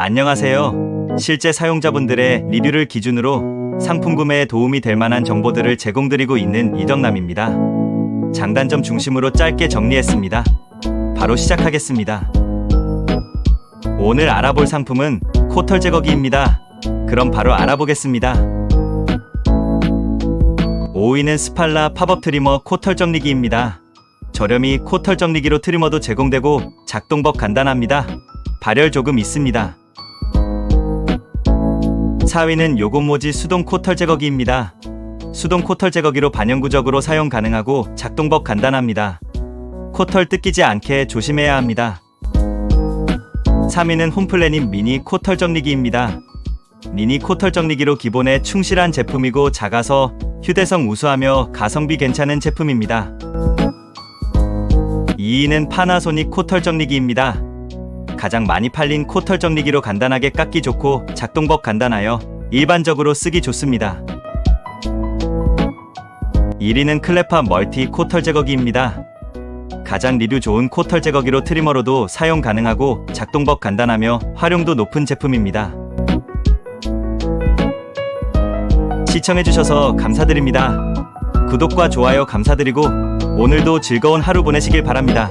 안녕하세요. 실제 사용자분들의 리뷰를 기준으로 상품 구매에 도움이 될 만한 정보들을 제공드리고 있는 이덕남입니다. 장단점 중심으로 짧게 정리했습니다. 바로 시작하겠습니다. 오늘 알아볼 상품은 코털 제거기입니다. 그럼 바로 알아보겠습니다. 5위는 스팔라 팝업 트리머 코털 정리기입니다. 저렴이 코털 정리기로 트리머도 제공되고 작동법 간단합니다. 발열 조금 있습니다. 4위는 요금모지 수동 코털 제거기입니다. 수동 코털 제거기로 반영구적으로 사용 가능하고 작동법 간단합니다. 코털 뜯기지 않게 조심해야 합니다. 3위는 홈플래닛 미니 코털 정리기입니다. 미니 코털 정리기로 기본에 충실한 제품이고 작아서 휴대성 우수하며 가성비 괜찮은 제품입니다. 2위는 파나소닉 코털 정리기입니다. 가장 많이 팔린 코털 정리기로 간단하게 깎기 좋고 작동법 간단하여 일반적으로 쓰기 좋습니다. 1위는 클레파 멀티 코털 제거기입니다. 가장 리뷰 좋은 코털 제거기로 트리머로도 사용 가능하고 작동법 간단하며 활용도 높은 제품입니다. 시청해주셔서 감사드립니다. 구독과 좋아요 감사드리고 오늘도 즐거운 하루 보내시길 바랍니다.